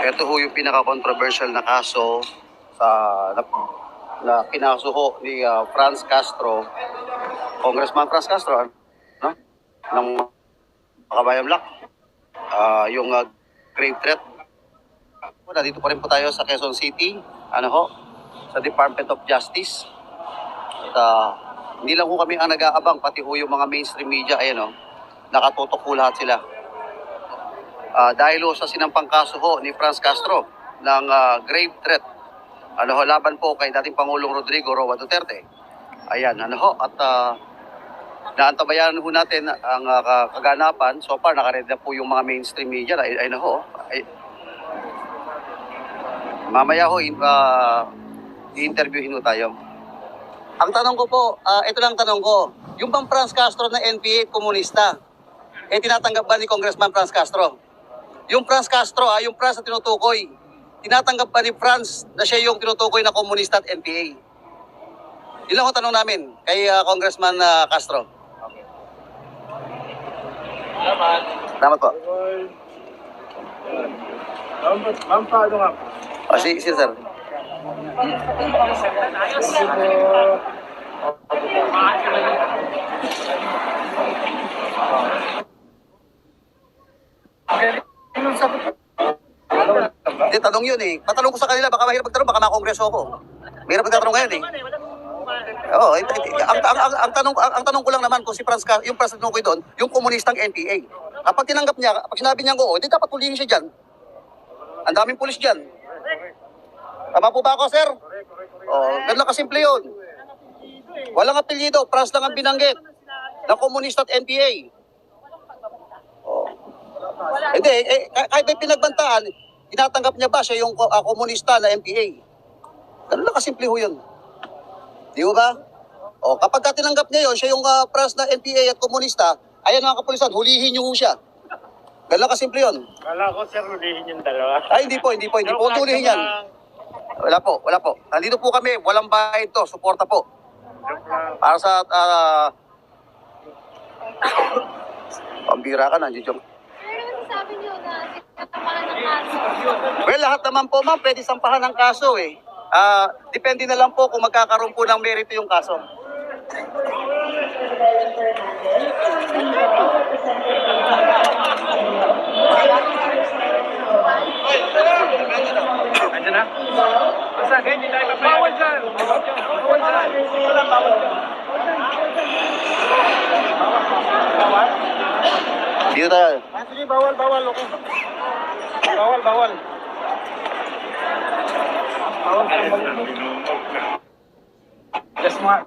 Ito ho yung pinaka-controversial na kaso sa na, na kinaso ho ni ah, Franz Castro, Congressman Franz Castro, no? ng Kabayan Black. Ah, yung ah, grave threat. Nandito pa rin po tayo sa Quezon City, ano ho, sa Department of Justice. At ah, hindi lang ho kami ang nag-aabang, pati ho yung mga mainstream media, ayan o, nakatutok po lahat sila. Ah, dahil ho sa sinampang kaso ho ni Franz Castro ng ah, grave threat. Ano ho, laban po kay dating Pangulong Rodrigo Roa Duterte. Ayan, ano ho, at uh, naantabayan ho natin ang ka- kaganapan. So far, nakaread na po yung mga mainstream media. Ay, ay na ho, ay, mamaya ho, in, ah, i-interviewin ho tayo. Ang tanong ko po, ah, ito lang ang tanong ko. Yung bang Franz Castro na NPA komunista, eh tinatanggap ba ni Congressman Franz Castro? Yung Franz Castro, ah, yung Franz na tinutukoy, tinatanggap ba ni Franz na siya yung tinutukoy na komunista at NPA? Yun lang ang tanong namin kay ah, Congressman ah, Castro. Salamat. Salamat po. Ma'am, paano nga po? O, si, si sir. Anong Hindi, tanong yun eh. Patanong ko sa kanila, baka mahirap magtanong, baka makongreso ako. Mahirap magtatanong ngayon eh. Eh, eh, ang, ang, ang, ang, tanong, ang, ang tanong ko lang naman kung si Franz, yung Franz tinukoy doon, yung komunistang NPA. Kapag tinanggap niya, kapag sinabi niya oo, di dapat pulihin siya dyan. Ang daming pulis dyan. Tama po ba ako, sir? Oh, ganun lang kasimple yun. Walang apelyido, Franz lang ang binanggit. Na komunista at NPA. Oh. Hindi, eh, kah- kahit may pinagbantaan, tinatanggap niya ba siya yung ah, komunista na MPA? Ganun lang kasimple ho yun. Di ba? O, kapag ka tinanggap niya yun, siya yung uh, pras na NPA at komunista, ayan mga kapulisan, hulihin niyo ho siya. Ganun lang kasimple yun. Kala ko, sir, ulihin yung dalawa. Ay, hindi po, hindi po, hindi po. Hulihin yan. Wala po, wala po. Nandito po kami, walang bayad to, suporta po. Para sa, ah... pambira ka na, Jijong. Pero sabi niyo na sinatapakan ng kaso? Well, lahat naman po ma'am, pwede sampahan ng kaso eh. Ah, depende na lang po kung magkakaroon po ng merito yung kaso. Andiyan na? Basta, hindi tayo papayagan. Bawal dyan! Bawal dyan! Wala, bawal dyan. Dito tayo. Ah, sige, bawal, bawal. Okay. Bawal, bawal. Just mark.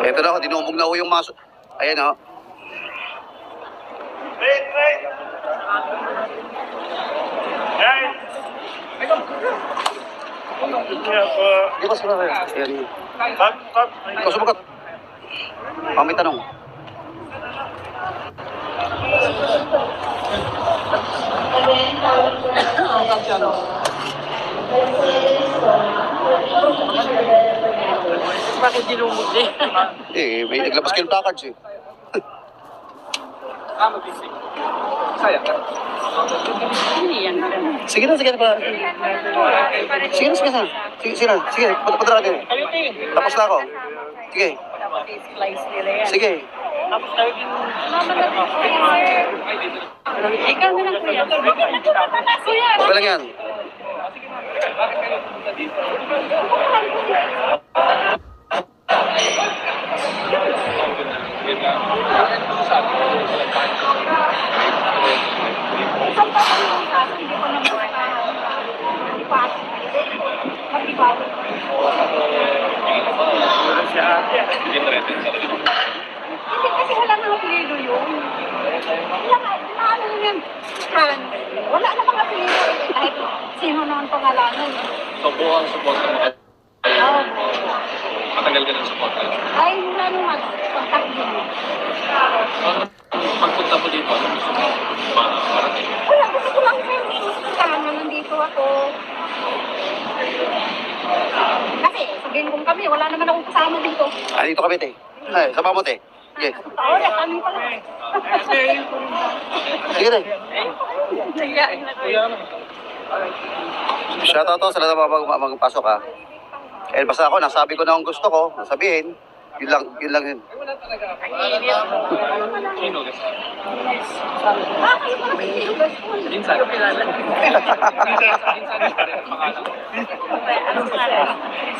Ito na ako, dinumog na ho yung maso. Ayan oh. o. Wait, wait. Kaya po, Di ba sila kayo? Ayan. pag, pag, Ikaw sumagot. Oh, may tanong. bakit dinumog niya? Eh, may naglabas kayong placards eh. Ah, magising. Sayang. Sige na, sige na. Sige na, sige na. Sige, sige na. Sige, punta. Tapos na ako. Sige. Sige. Tapos na sir. Ikaw na lang kuya. Kuya, Okay lang yan. kasi wala nang apelido yun. Wala nga, ano yun? Fran. Wala namang apelido eh. Kahit sino naman pangalanan. So, buo ang suporta mo. Oo. Matagal ka ng suporta. Ay, wala naman. Kontak din. Pagpunta mo dito, ano gusto mo? Ma- Marating. Wala, gusto ko lang sir. Susuntahan na nandito ako. Kasi, sabihin kong kami, wala naman akong kasama dito. Ah, dito kami, te. Ay, sa mo, te. Sige. Sige, na kuya. Shoutout to sa lahat ng mga mag- magpasok ha. Eh, basta ako, nasabi ko na ang gusto ko, nasabihin. Yun lang, yun lang yun.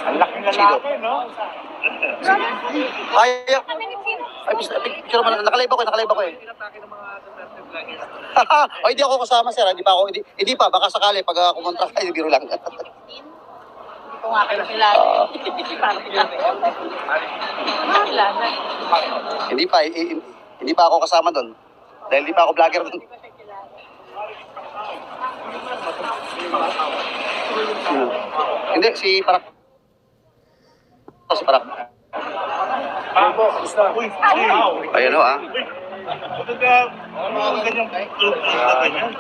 Ang laking lalaki, no? Ay, ay, picture mo, nakalive ako, nakalive ako eh. o, hindi ako kasama sir, hindi pa ako, hindi, hindi pa, baka sakali pag uh, kumontra kayo, biro lang. Hindi ko nga kayo kilala. Kilala. hindi pa, i- i- hindi pa ako kasama doon. Dahil hindi pa ako vlogger doon. Hmm. Hindi, si Parak. Oh. Ah. Uy, wow. Ayan ah. Tulog na ganyan.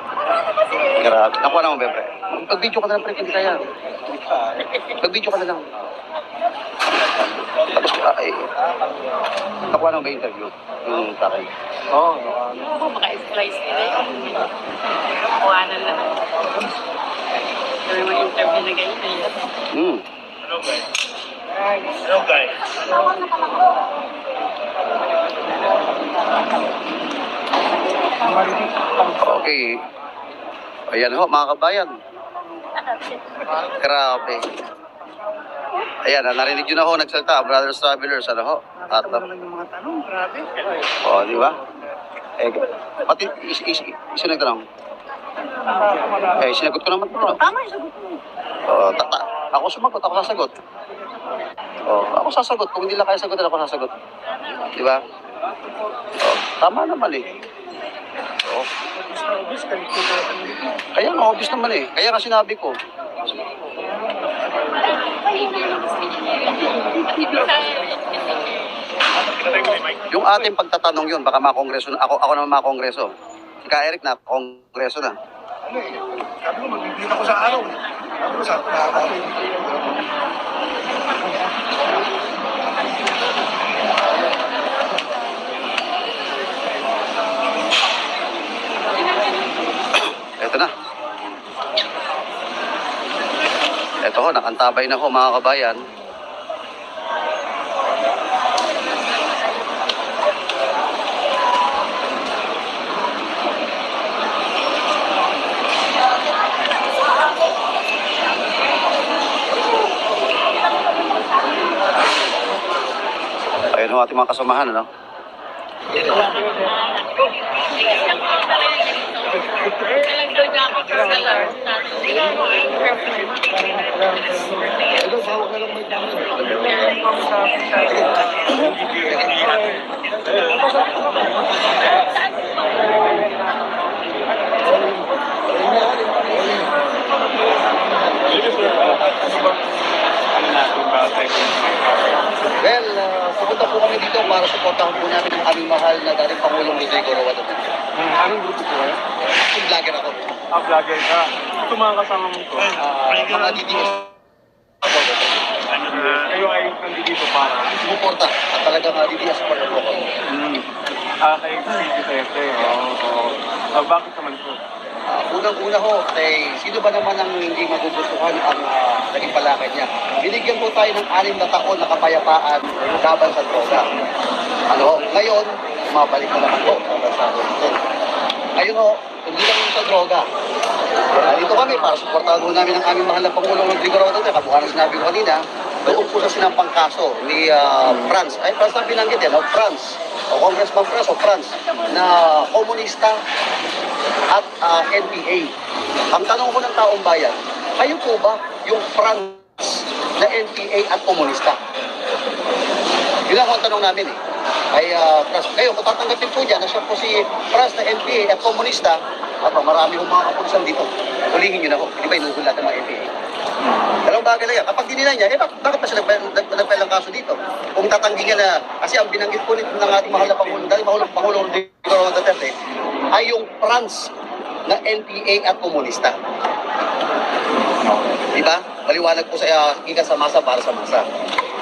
Grabe. Nakuha naman, Bebe. Mag-video ka na lang, pre, hindi kaya. Mag-video ka na lang. Tapos, ay, nakuha naman ba yung interview? Yung sa akin. Oo, Ako maka-splice nila yun. Kuhanan lang. Kami mga interview na ganyan. eh. Hmm. Hello, guys. Hello, guys. Okay. Ayan ho, mga kabayan. Grabe. Ayan, ah, narinig nyo na ho, nagsalta, Brothers Travelers, ano ho? At, yung mga tanong, grabe. oh, di ba? Eh, pati, is, is, is, nagtanong? Eh, sinagot ko naman po. no? Tama yung sagot mo. Oh, tata, ako sumagot, ako sasagot. Oh, ako sasagot. Kung hindi lang kaya sagutin, ako sasagot. Di ba? Oh, tama naman eh. Oh. Kaya nga, obvious naman eh. Kaya nga sinabi ko. Yung ating pagtatanong yun, baka makongreso na. Ako, ako naman makongreso. Si Ka Eric na, kongreso na. Ano eh, sabi ko, magbibigyan ako sa araw. Sabi ko, sabi ko, Ito na. Nakantabay na ho mga kabayan. Ayun ho ating mga kasamahan, ano? Nag-doon nga ako sa salar. Well, uh, pupunta po kami dito para supportahan po namin ang aming mahal na dating Pangulong Rodrigo Roa Duterte. Anong grupo ko eh? Yung vlogger ako. Ah, vlogger ka. Ito mga kasama mo ko. Uh, mga DDS. Kayo ay nandito para. Sumuporta at talagang uh, DDS supporter po ako. Hmm. Ah, kay Duterte. Oo, oo. Ah, bakit naman po? Uh, Unang-una ho, kay sino ba naman ang hindi magugustuhan ang uh, naging palakad niya? Binigyan po tayo ng anim na taon na kapayapaan laban sa droga. Ano ngayon, mabalik na naman po droga. Ngayon ho, hindi lang yung sa droga. Uh, dito kami para suportahan ho namin ang aming mahal na Pangulong Rodrigo Roa Duterte. Kabukan na sinabi ko kanina, doon po sa sinampang kaso ni uh, Franz. Ay, Franz na binanggit yan, no? Franz. O Congressman Franz o Franz na komunista at ah, NPA. Ang tanong ko ng taong bayan, kayo po ba yung France na NPA at komunista? Yun ang tanong namin eh. Ay, uh, kayo, kung tatanggapin po dyan na siya po si France na NPA at komunista, aba, marami hong mga kapulisan dito. Hulihin nyo na ho. Hindi ba inuhul natin mga NPA? Dalawang bagay lang yan. Kapag dinila niya, eh bak- bakit pa siya nagpa- nag- nagpa- ng kaso dito? Kung tatanggi niya na, kasi ang binanggit po nito ng ating mahal na Pangulo, dahil mahal na Pangulo Rodrigo Duterte, ay yung France na NPA at komunista. Di ba? Maliwanag po sa uh, ika sa masa para sa masa.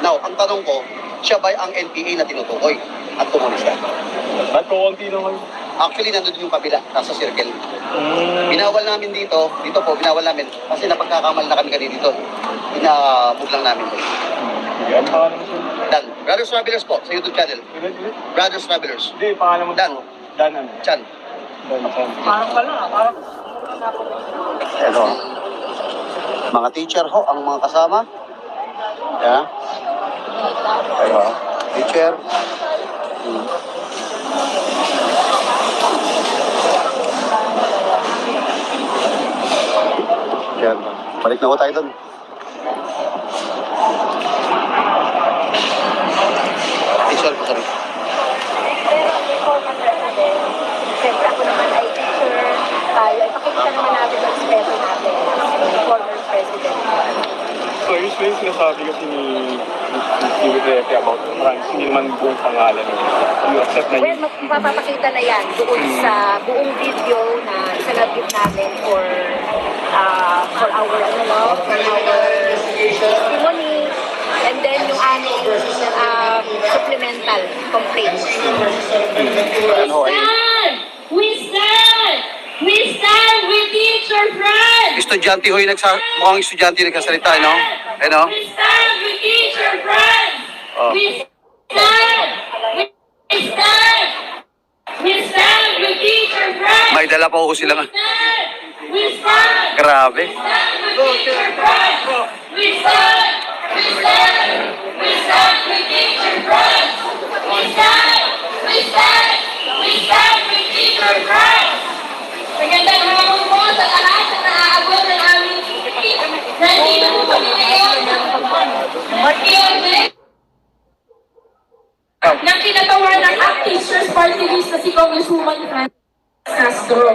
Now, ang tanong ko, siya ba ang NPA na tinutukoy at komunista? Ba't ko konti naman? Actually, nandun yung kabila, nasa circle. Binawal namin dito, dito po, binawal namin. Kasi napagkakamal na kami kanina dito. Ina-move lang namin. Yan, pangalan mo. Dan, Brothers Travelers po, sa YouTube channel. Brothers Travelers. Hindi, pangalan mo Dan. Dan ano? Chan. Dan, Dan. Parang pala, parang Ito. Mga teacher ho, ang mga kasama. Yeah. Ayo. Teacher. Hmm. Yan. Balik na ko tayo doon. Ay, sorry. Siyempre ako naman ay teacher. Tayo ay pakikita naman natin ang respeto natin. Former president. So, usually sinasabi kasi ni ni Duterte about France, hindi naman buong pangalan. You accept na Well, yun. mag- mapapakita na yan doon sa buong video na isanagip namin for uh, for our ano no, for our testimony and then yung aming um, supplemental complaint. Ano ho, ay stand! We stand! We stand with teacher friends! Estudyante ho yung nagsa... Mukhang estudyante nagsasalita, no? Ano? We stand with teacher friends! Oh. We stand! We stand! We stand with teacher friends! May dala pa ho silang... stand! We stand! Grabe. stand with teacher friends! We stand! We stand! We stand with teacher friends! We stand! We stand! We stand with teacher friends! Magandang hapon po sa lahat na naaabot ng aming Nandito po kami ngayon Martin ng kinatawan ng Teachers Party List na si Congresswoman Francis Castro.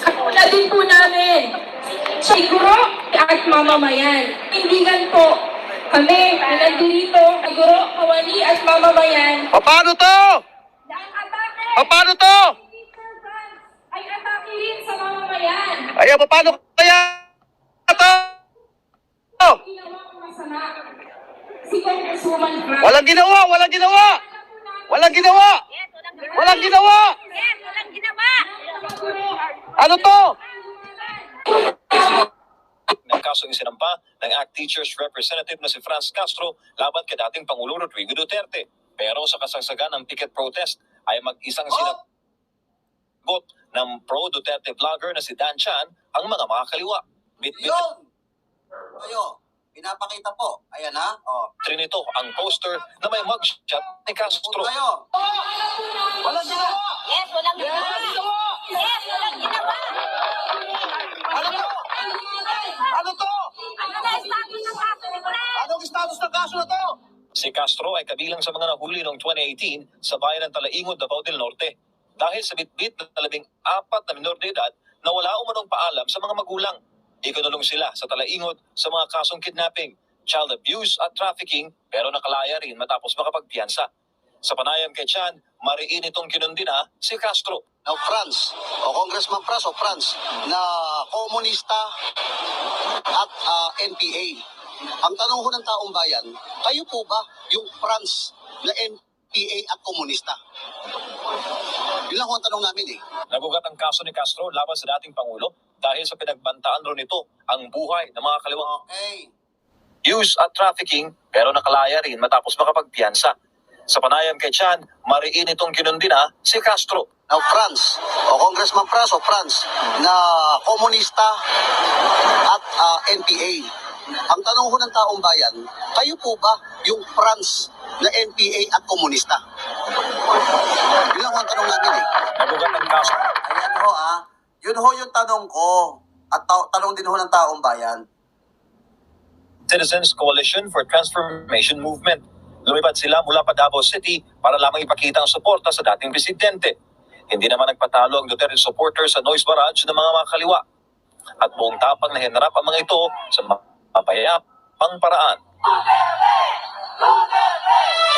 Katulad din po namin, siguro at mamamayan. Kaibigan po kami na nandito, siguro, kawani at mamamayan. Paano to? Na ang atake Paano to? ni Teacher Franz ay atake rin sa mamamayan. Ayan, paano kaya to? Ginawang masama Congresswoman Franz. Walang ginawa, walang ginawa! Walang ginawa! Walang ginawa! Ano to? ng kasong isinampa ng ACT Teachers Representative na si Franz Castro laban kay dating Pangulo Rodrigo Duterte. Pero sa kasagsagan ng picket protest ay mag-isang sinagot ng pro-Duterte vlogger na si Dan Chan ang mga makakaliwa. Bit-bit Yun! Ayo, pinapakita po. Ayan ha. Oh. nito ang poster na may mugshot ni Castro. Tayo. Walang ginawa! Yes, walang ginawa. Yes, walang ginawa. Ano to? Ano to? Ano na establish ng kaso ni? Anong status ng kaso na to? Si Castro ay kabilang sa mga nahuli noong 2018 sa bayan ng Talaingod, Davao del Norte dahil sa bitbit na labing apat na minor de edad na wala umanong paalam sa mga magulang. Ikinulong sila sa Talaingod sa mga kasong kidnapping, child abuse at trafficking pero nakalaya rin matapos makapagpiyansa. Sa panayam kay Chan, mariin itong kinundina si Castro. Now, France, o Congressman Franz o France, na komunista at ah, NPA. Ang tanong ko ng taong bayan, kayo po ba yung France na NPA at komunista? Yun lang ho ang tanong namin eh. Nagugat ang kaso ni Castro laban sa dating Pangulo dahil sa pinagbantaan ro nito ang buhay ng mga kaliwang Okay. use at trafficking pero nakalaya rin matapos makapagpiyansa. Sa panayam kay Chan, mariin itong kinundina si Castro. Now, France, o Congressman France o France, na komunista at ah, NPA. Ang tanong ko ng taong bayan, kayo po ba yung France na NPA at komunista? Yun lang ho ang tanong namin eh. Nagugat ang kaso Ayan ho ah. Yun ho yung tanong ko. At ta- tanong din ho ng taong bayan. Citizens Coalition for Transformation Movement. Lumipad sila mula pa Davao City para lamang ipakita ang suporta sa dating presidente. Hindi naman nagpatalo ang Duterte supporters sa noise barrage ng mga makaliwa. At buong tapang na hinarap ang mga ito sa mapayapang paraan. Duterte!